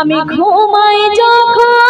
আমি ঘুমাই যখন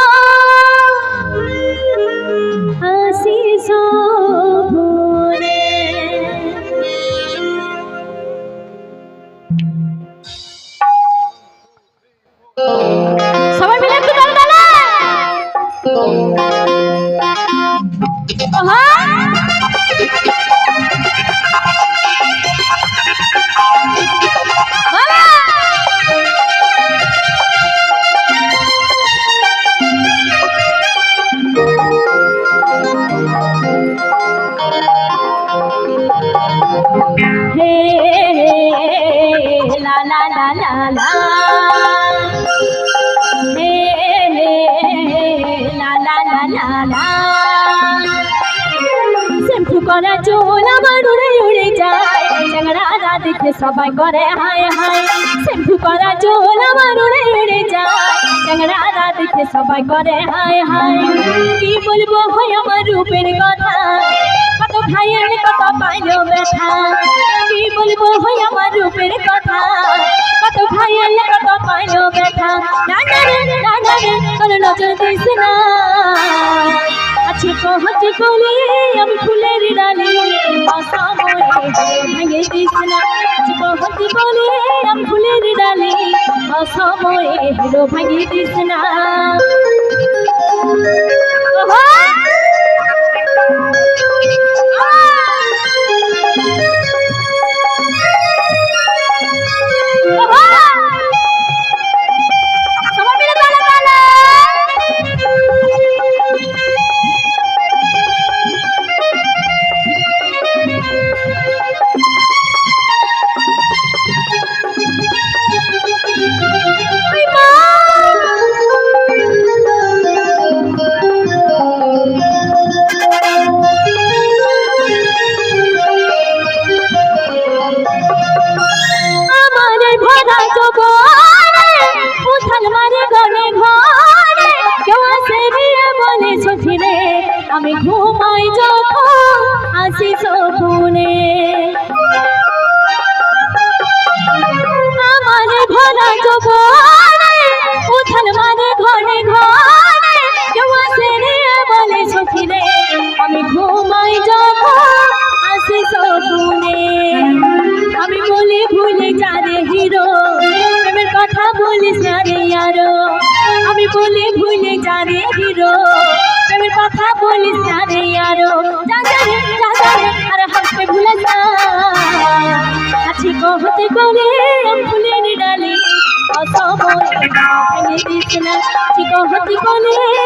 হে লা লা লা লা লা হে লা লা লা লা লা শ্যাম্পু করা চুল আমার উড়ে উড়ে যায় চ্যাংড়ারা দেখে সবাই করে হায় হায় শ্যাম্পু করা চুল আমার উড়ে উড়ে যায় চ্যাংড়ারা দেখে সবাই করে হায় হায় কি বলব হয় আমার রূপের কি বলব হয় আমার রূপের কথা। কত খাইলে কত পাইলো ব্যথা। না না রে, না না রে তোর নজর দিস না। আছে কহতে বলে আমি ফুলের ডালি। ভেঙে দিস না। আছে কহতে বলে আমি ফুলের ডালি। অসময়ে হিরো ভেঙে দিস না। ভরা উথাল মারে গনে ঘরে। কেউ আসে দিয়ে বলে সখী আমি ঘুমাই যখন আসি সপনে আমার ভরা জবনে উথাল বলিস না রে আরও? আমি বলে ভুলে যারে হিরো। প্রেমের কথা বলিস না রে আরও। রাজা রে রাজা রে আর হাসতে ভুলে যা। আছি কহতে করে ফুলের ডালে। অসময় দিস না। কহতে করে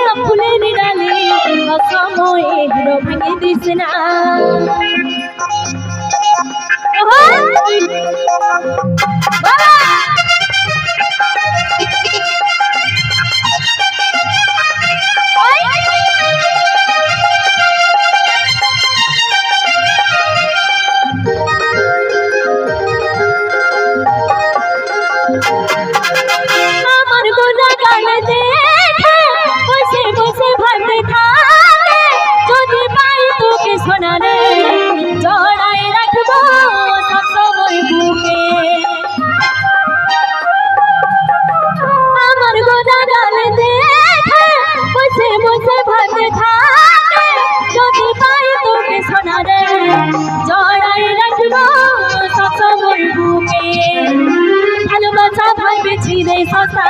ভালোবাসা ভাইবেছি রে সস্তা।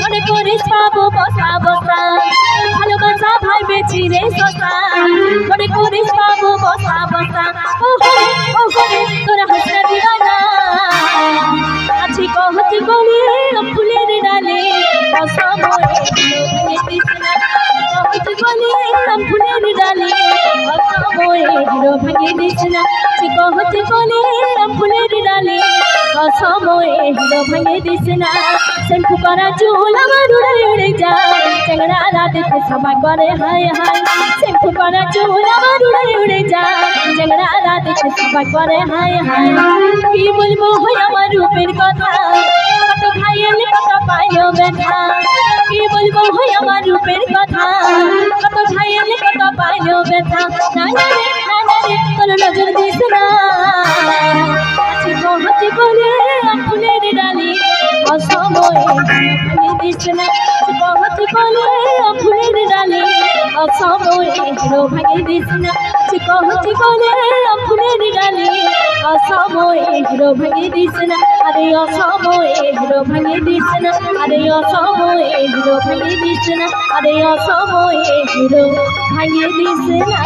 মনে করিস পাবো বসা বসা। ভালোবাসা ভাইবেছি রে সস্তা। মনে করিস পাবো বসা বসা। ও হরে ও হরে তোরা হাসনা দিবানা আছি কহতে বলে, ফুলের ডালে। অসময়ে ভেঙে দিস বলে, ফুলের ডালে। অসময়ে ভেঙে দিস না কহতে বলে, ফুলের ডালে। অসময়ে হিরো ভেঙে দিস না শ্যাম্পু করা চুল আমার উড়ে উড়ে যায়। চ্যাংড়া দেখে সবাই করে, হায় হায়। শ্যাম্পু করা চুল আমার উড়ে উড়ে যায়। চ্যাংড়া দেখে সবাই করে, হায় হায়। কি বলব হয় আমার রূপের কথা? কত খাইলে কত পাইলো ব্যথা। কি বলব হয় আমার রূপের কথা? কত খাইলে কত পাইলো ব্যথা। নজর দিস না। না বহুত বলে ফুলের ডালে অসময়ে দিস না বহুত বলে ফুলের ডালে অসময়ে দিস না আরে অসময়ে দিস না আরে অসময়ে দিস না আরে অসময়ে দিস না